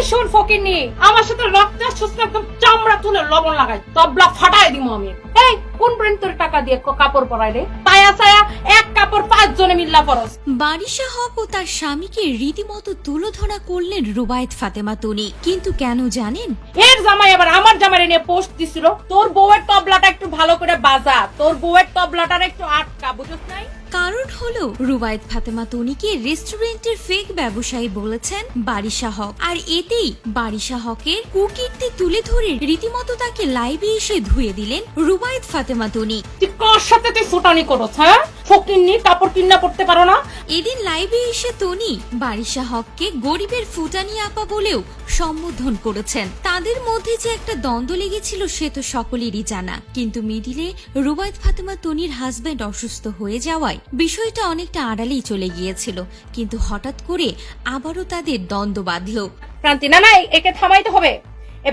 এই শোন ফকিরনি আমার সাথে রক্ত সুস্থ একদম চামড়া তুলে লবণ লাগাই তবলা ফাটাই দিব আমি। এই কোন ব্র্যান্ড তোর টাকা দিয়ে কাপড় পরাই রে? তায়া সায়া এক কাপড় পাঁচ জনে মিল্লা পরস। বারিশা হক ও তার স্বামীকে রীতিমতো তুলোধনা করলেন রুবায়েত ফাতেমা তনি। কিন্তু কেন জানেন? এর জামাই আবার আমার জামাই নিয়ে পোস্ট দিছিল তোর বউয়ের তবলাটা একটু ভালো করে বাজা তোর বউয়ের তবলাটার একটু আটকা বুঝছ নাই? কারণ হলো, রুবায়ত ফাতেমা তনিকে রেস্টুরেন্টের ফেক ব্যবসায়ী বলেছেন বারিশা হক। আর এতেই বারিশা হকের কুকীর্তি তুলে ধরে রীতিমতো তাকে লাইভে এসে ধুয়ে দিলেন রুবায়ত ফাতেমা তনি। কার সাথে তুই ফুটানি করছ হ্যাঁ? কাপড় কিনা পড়তে পারো না। এদিন লাইভে এসে তনি বারিশা হককে গরিবের ফুটানি আপা বলেও সম্বোধন করেছেন। তাদের মধ্যে যে একটা দ্বন্দ্ব লেগেছিল সে তো সকলেরই জানা। কিন্তু মিডিলে রুবায়ত ফাতেমা তনির হাজবেন্ড অসুস্থ হয়ে যাওয়ায় বিষয়টা অনেকটা আড়ালেই চলে গিয়েছিল। কিন্তু হঠাৎ করে আবারও তাদের দ্বন্দ্ব বাঁধল। ক্রান্তি না না একে থামাইতে হবে।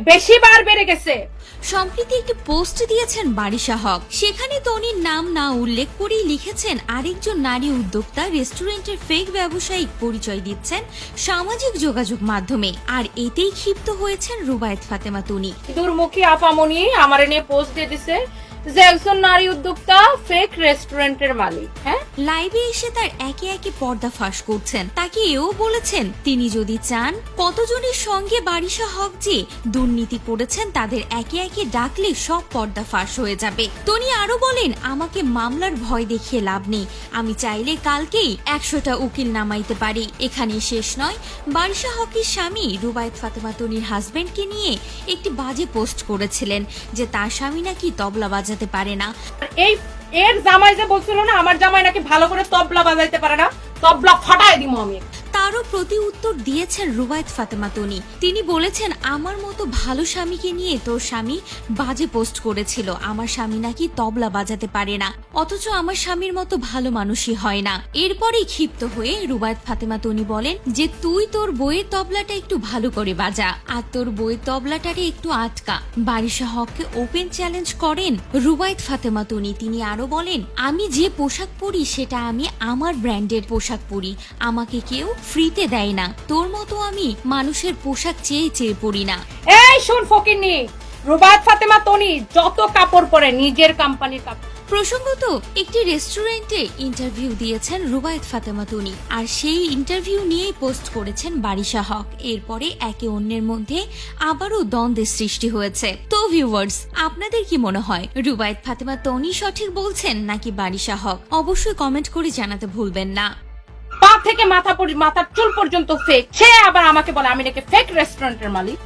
বেশি বার বেড়ে গেছে। সম্প্রতি একটি পোস্ট দিয়েছেন বারিশা হক সেখানে তনির নাম না উল্লেখ করেই লিখেছেন আরেকজন নারী উদ্যোক্তা রেস্টুরেন্টের ফেক ব্যবসায়িক পরিচয় দিচ্ছেন সামাজিক যোগাযোগ মাধ্যমে। আর এতেই ক্ষিপ্ত হয়েছেন রুবায়েত ফাতেমা তনি। দুর্মুখী আপামনি আমার এনে পোস্ট দিয়ে দিছে। যে একজন নারী উদ্যোক্তা ফেক রেস্টুরেন্টের মালিক হ্যাঁ? লাইভে এসে তার একে একে পর্দা ফাঁস করছেন। তাকে এও বলেছেন, তিনি যদি চান, কতজনের সঙ্গে বারিশা হক যে দুর্নীতি করেছেন, তাদের একে একে ডাকলে সব পর্দা ফাঁস হয়ে যাবে। তনি আরও বলেন, আমাকে মামলার ভয় দেখিয়ে লাভ নেই। আমি চাইলে কালকেই একশোটা উকিল নামাইতে পারি। এখানে শেষ নয়। বারিশা হকের স্বামী রুবায়েত ফাতেমা তনির হাজবেন্ডকে নিয়ে একটি বাজে পোস্ট করেছিলেন, যে তার স্বামী নাকি তবলা বাজাতে পারে না। এই, এর জামাই যে বলছিল না, আমার জামাই নাকি ভালো করে তবলা বাজাইতে পারে না, তবলা ফাটাই দিব আমি। তারও প্রতি উত্তর দিয়েছেন রুবায়েত ফাতেমা তনি। তিনি বলেছেন, আমার মতো ভালো স্বামীকে নিয়ে তোর স্বামী বাজে পোস্ট করেছিল। আমার স্বামী নাকি তবলা বাজাতে পারে না। অথচ আমার স্বামীর মতো ভালো মানুষই হয় না। এরপরেই ক্ষিপ্ত হয়ে রুবায়েত ফাতেমা তনি বলেন যে, তুই তোর বইয়ের তবলাটা একটু ভালো করে বাজা আর তোর বইয়ের তবলাটারে একটু আটকা। বারিশা হককে ওপেন চ্যালেঞ্জ করেন রুবায়েত ফাতেমা তনি। তিনি আরও বলেন, আমি যে পোশাক পরি, সেটা আমি আমার ব্র্যান্ডের পোশাক পরি। আমাকে কেউ ফ্রিতে দেয় না। তোর মতো আমি মানুষের পোশাক চেয়ে চেয়ে পরি না। এই শুন ফকিরনি রুবাত ফাতেমা তনি যত কাপড় পরে নিজের কোম্পানির কাপড় প্রসঙ্গত একটি রেস্টুরেন্টে ইন্টারভিউ দিয়েছেন রুবায়েত ফাতেমা তনি আর সেই ইন্টারভিউ নিয়েই পোস্ট করেছেন বারিশা হক এরপরে একে অন্যের মধ্যে আবারও দ্বন্দ্বের সৃষ্টি হয়েছে। তো ভিউয়ার্স আপনাদের কি মনে হয় রুবায়েত ফাতেমা তনি সঠিক বলছেন নাকি বারিশা হক অবশ্যই কমেন্ট করে জানাতে ভুলবেন না। থেকে মাথা মাথার চুল পর্যন্ত ফেক সে আবার আমাকে বলে আমি নাকি ফেক রেস্টুরেন্টের মালিক।